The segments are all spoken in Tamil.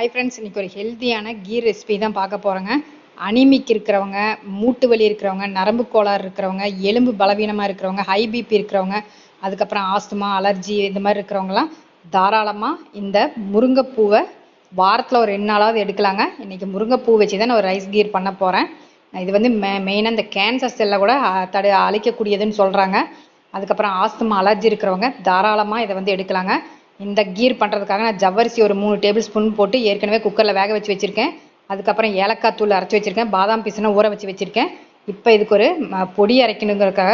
ஹை ஃப்ரெண்ட்ஸ் இன்னைக்கு ஒரு ஹெல்த்தியான கீ ரெசிபி தான் பார்க்க போகிறோங்க அனிமிக் இருக்கிறவங்க மூட்டு வலி இருக்கிறவங்க நரம்பு கோளாறு இருக்கிறவங்க எலும்பு பலவீனமாக இருக்கிறவங்க ஹை பிபி இருக்கிறவங்க அதுக்கப்புறம் ஆஸ்துமா அலர்ஜி இந்த மாதிரி இருக்கிறவங்கலாம் தாராளமாக இந்த முருங்கைப்பூவை வாரத்தில் ஒரு ரெண்டு நாளாவது எடுக்கலாங்க. இன்றைக்கி முருங்கைப்பூ வச்சு தான் நான் ஒரு ரைஸ் கீர் பண்ண போகிறேன் இது வந்து மெ மெயினாக இந்த கேன்சர் செல்லை கூட தடு அழிக்கக்கூடியதுன்னு சொல்கிறாங்க அதுக்கப்புறம் ஆஸ்துமா அலர்ஜி இருக்கிறவங்க தாராளமாக இதை வந்து எடுக்கலாங்க. இந்த கீர் பண்ணுறதுக்காக நான் ஜவ்வரிசி ஒரு மூணு டேபிள் ஸ்பூன் போட்டு ஏற்கனவே குக்கரில் வேக வச்சு வச்சுருக்கேன். அதுக்கப்புறம் ஏலக்காய் தூள் அரைச்சி வச்சுருக்கேன். பாதாம் பீசனை ஊற வச்சு வச்சுருக்கேன். இப்போ இதுக்கு ஒரு ம, பொடி அரைக்கணுங்கிறதுக்காக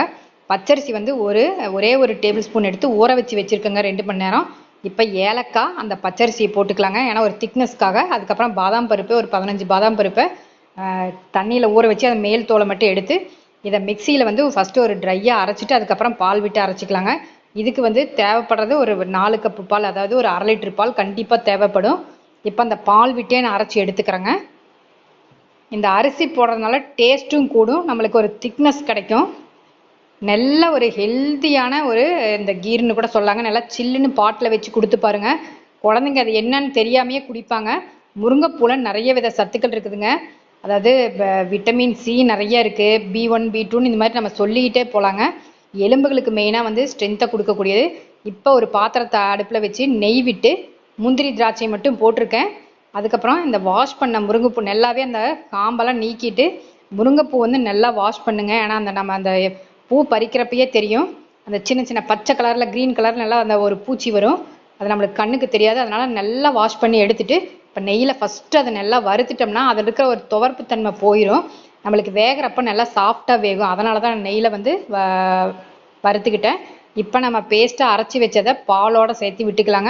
பச்சரிசி வந்து ஒரு ஒரே ஒரு டேபிள் ஸ்பூன் எடுத்து ஊற வச்சு வச்சுருக்கேங்க ரெண்டு மணி நேரம். இப்போ ஏலக்காய் அந்த பச்சரிசியை போட்டுக்கலாங்க. ஏன்னா ஒரு திக்னஸ்க்காக. அதுக்கப்புறம் பாதாம் பருப்பு ஒரு பதினஞ்சு பாதாம் பருப்பை தண்ணியில் ஊற வச்சு அந்த மேல் தோலை மட்டும் எடுத்து இதை மிக்சியில் வந்து ஃபஸ்ட்டு ஒரு ட்ரையாக அரைச்சிட்டு அதுக்கப்புறம் பால் விட்டு அரைச்சிக்கலாங்க. இதுக்கு வந்து தேவைப்படுறது ஒரு நாலு கப்பு பால் அதாவது ஒரு அரை லிட்டர் பால் கண்டிப்பாக தேவைப்படும். இப்போ அந்த பால் விட்டே நான் அரைச்சி எடுத்துக்கிறேங்க. இந்த அரிசி போடுறதுனால டேஸ்ட்டும் கூடும் நம்மளுக்கு ஒரு திக்னஸ் கிடைக்கும். நல்ல ஒரு ஹெல்த்தியான ஒரு இந்த கீர்னு கூட சொல்லாங்க நல்லா சில்லுன்னு பாட்டில் வச்சு கொடுத்து பாருங்க. குழந்தைங்க அது என்னன்னு தெரியாமையே குடிப்பாங்க. முருங்கைப்பூல நிறைய வித சத்துக்கள் இருக்குதுங்க. அதாவது விட்டமின் சி நிறைய இருக்குது பி ஒன் பி டூன்னு இந்த மாதிரி நம்ம சொல்லிக்கிட்டே போகலாங்க எலும்புகளுக்கு மெயினாக வந்து ஸ்ட்ரென்த்தை கொடுக்கக்கூடியது. இப்போ ஒரு பாத்திரத்தை அடுப்பில் வச்சு நெய் விட்டு முந்திரி திராட்சை மட்டும் போட்டிருக்கேன். அதுக்கப்புறம் இந்த வாஷ் பண்ண முருங்கைப்பூ நல்லாவே அந்த காம்பெல்லாம் நீக்கிட்டு முருங்கைப்பூ வந்து நல்லா வாஷ் பண்ணுங்க. ஏன்னா அந்த நம்ம அந்த பூ பறிக்கிறப்பயே தெரியும். அந்த சின்ன சின்ன பச்சை கலரில் க்ரீன் கலர் நல்லா அந்த ஒரு பூச்சி வரும். அது நம்மளுக்கு கண்ணுக்கு தெரியாது. அதனால நல்லா வாஷ் பண்ணி எடுத்துட்டு இப்போ நெய்யில் ஃபஸ்ட்டு அதை நல்லா வறுத்துட்டோம்னா அதில் இருக்கிற ஒரு துவர்ப்பு தன்மை போயிடும் நம்மளுக்கு வேகிறப்ப நல்லா சாஃப்டாக வேகும். அதனால தான் நெய்யில் வந்து வ- வறுத்துக்கிட்டேன். இப்போ நம்ம பேஸ்ட்டாக அரைச்சி வச்சதை பாலோட சேர்த்து விட்டுக்கலாங்க.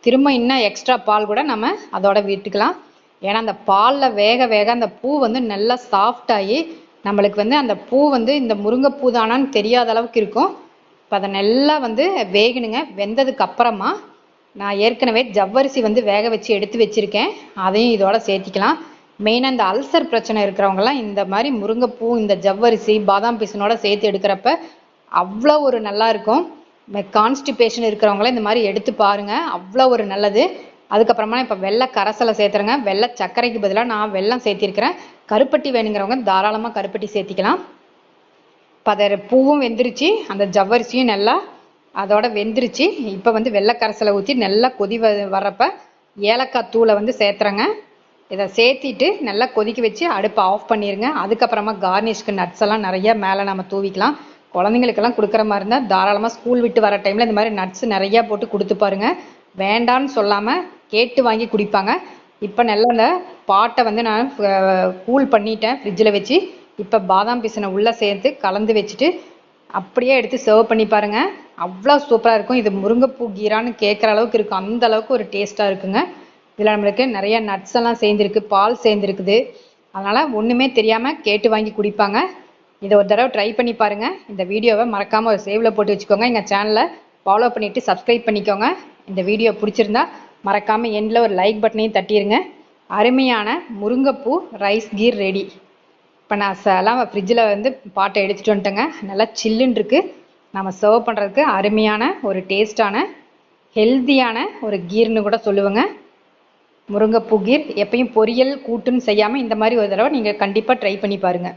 திரும்ப இன்னும் எக்ஸ்ட்ரா பால் கூட நம்ம அதோட விட்டுக்கலாம். ஏன்னா அந்த பாலில் வேக வேக அந்த பூ வந்து நல்லா சாஃப்டாகி நம்மளுக்கு வந்து அந்த பூ வந்து இந்த முருங்கைப்பூ தானான்னு தெரியாத அளவுக்கு இருக்கும். இப்போ அதை நல்லா வந்து வேகணுங்க. வெந்ததுக்கு அப்புறமா நான் ஏற்கனவே ஜவ்வரிசி வந்து வேக வச்சு எடுத்து வச்சுருக்கேன். அதையும் இதோட சேர்த்திக்கலாம். மெயினாக இந்த அல்சர் பிரச்சனை இருக்கிறவங்கலாம் இந்த மாதிரி முருங்கைப்பூ இந்த ஜவ்வரிசி பாதாம் பீசனோட சேர்த்து எடுக்கிறப்ப அவ்வளோ ஒரு நல்லா இருக்கும். கான்ஸ்டிபேஷன் இருக்கிறவங்களாம் இந்த மாதிரி எடுத்து பாருங்க. அவ்வளோ ஒரு நல்லது. அதுக்கப்புறமா இப்போ வெள்ளை கரசலை சேர்த்துறேங்க வெள்ளை சர்க்கரைக்கு பதிலாக நான் வெள்ளம் சேர்த்திருக்கிறேன். கருப்பட்டி வேணுங்கிறவங்க தாராளமாக கருப்பட்டி சேர்த்திக்கலாம். இப்போ அதை பூவும் வெந்துருச்சு. அந்த ஜவ்வரிசியும் நல்லா அதோட வெந்துருச்சு. இப்போ வந்து வெள்ளை கரைசலை ஊற்றி நல்லா கொதி வ வர்றப்ப ஏலக்காய் தூளை வந்து சேர்த்துறேங்க. இதை சேர்த்திட்டு நல்லா கொதிக்க வச்சு அடுப்பை ஆஃப் பண்ணிடுங்க அதுக்கப்புறமா கார்னிஷ்க்கு நட்ஸ் எல்லாம் நிறைய மேலே நம்ம தூவிக்கலாம். குழந்தைங்களுக்கெல்லாம் கொடுக்குற மாதிரி இருந்தால் தாராளமாக ஸ்கூல் விட்டு வர டைமில் இந்த மாதிரி நட்ஸ் நிறையா போட்டு கொடுத்து பாருங்க. வேண்டான்னு சொல்லாமல் கேட்டு வாங்கி குடிப்பாங்க. இப்போ நல்லா அந்த பாட்டை வந்து நான் கூல் பண்ணிட்டேன் ஃப்ரிட்ஜில் வச்சு. இப்போ பாதாம் பீசனை உள்ளே சேர்த்து கலந்து வச்சுட்டு அப்படியே எடுத்து சர்வ் பண்ணி பாருங்க. அவ்வளோ சூப்பராக இருக்கும். இது முருங்கைப்பூ கீரான்னு கேட்குற அளவுக்கு இருக்கும். அந்த அளவுக்கு ஒரு டேஸ்ட்டாக இருக்குங்க. இதில் நம்மளுக்கு நிறைய நட்ஸ் எல்லாம் சேர்ந்துருக்கு பால் சேர்ந்துருக்குது. அதனால் ஒன்றுமே தெரியாமல் கேட்டு வாங்கி குடிப்பாங்க. இதை ஒரு தடவை ட்ரை பண்ணி பாருங்கள் இந்த வீடியோவை மறக்காமல் ஒரு சேவில் போட்டு வச்சுக்கோங்க. எங்கள் சேனலை ஃபாலோ பண்ணிவிட்டு சப்ஸ்கிரைப் பண்ணிக்கோங்க. இந்த வீடியோ பிடிச்சிருந்தா மறக்காமல் எண்டில் ஒரு லைக் பட்டனையும் தட்டிடுங்க அருமையான முருங்கைப்பூ ரைஸ் கீர் ரெடி இப்போ நான் எல்லாம் ஃப்ரிட்ஜில் வந்து பாட்டை எடுத்துட்டு வந்துட்டேங்க. நல்லா சில்லுன்னு இருக்கு. நம்ம சர்வ் பண்ணுறதுக்கு அருமையான ஒரு டேஸ்டான ஹெல்த்தியான ஒரு கீர்னு கூட சொல்லுவேங்க. முருங்கைப்பூ கீர் எப்பயும் பொரியல் கூட்டுன்னு செய்யாமல் இந்த மாதிரி ஒரு தடவை நீங்கள் கண்டிப்பாக ட்ரை பண்ணி பாருங்கள்